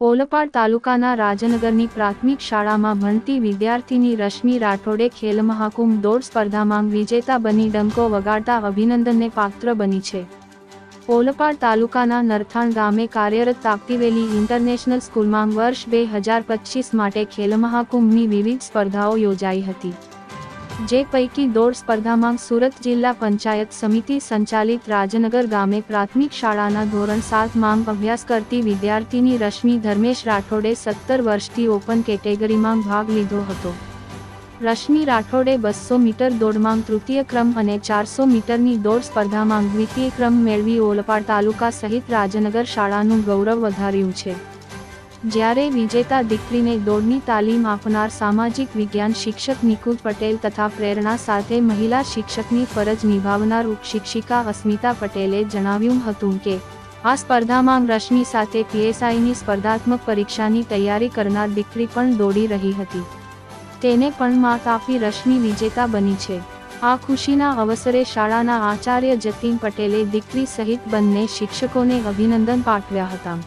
ઓલપાડ તાલુકાના રાજનગરની પ્રાથમિક શાળામાં ભણતી વિદ્યાર્થીની રશ્મિ રાઠોડે ખેલ મહાકુંભ દોડ સ્પર્ધામાં વિજેતા બની ડંકો વગાડતા અભિનંદનને પાત્ર બની છે. ઓલપાડ તાલુકાના નરથાણ ગામે કાર્યરત તાકતીવેલી ઇન્ટરનેશનલ સ્કૂલમાં વર્ષ બે હજાર પચીસ માટે ખેલ મહાકુંભની વિવિધ સ્પર્ધાઓ યોજાઈ હતી. જે પૈકી દોડ સ્પર્ધામાં સુરત જિલ્લા પંચાયત સમિતિ સંચાલિત રાજનગર ગામે પ્રાથમિક શાળાના ધોરણ સાત માંગ અભ્યાસ કરતી વિદ્યાર્થીની રશ્મિ ધર્મેશ રાઠોડે સત્તર વર્ષથી ઓપન કેટેગરીમાં ભાગ લીધો હતો. રશ્મિ રાઠોડે બસો મીટર દોડમાં તૃતીય ક્રમ અને ચારસો મીટરની દોડ સ્પર્ધામાં દ્વિતીય ક્રમ મેળવી ઓલપાડ તાલુકા સહિત રાજનગર શાળાનું ગૌરવ વધાર્યું છે. જ્યારે વિજેતા દીકરીને દોડની તાલીમ આપનાર સામાજિક વિજ્ઞાન શિક્ષક નિકુલ પટેલ તથા પ્રેરણા સાથે મહિલા શિક્ષકની ફરજ નિભાવનાર ઉપશિક્ષિકા અસ્મિતા પટેલે જણાવ્યું હતું કે, આ સ્પર્ધામાં રશ્મિ સાથે પીએસઆઈની સ્પર્ધાત્મક પરીક્ષાની તૈયારી કરનાર દીકરી પણ દોડી રહી હતી. તેને પણ માત આપી રશ્મિ વિજેતા બની છે. આ ખુશીના અવસરે શાળાના આચાર્ય જતીન પટેલે દીકરી સહિત બંને શિક્ષકોને અભિનંદન પાઠવ્યા હતા.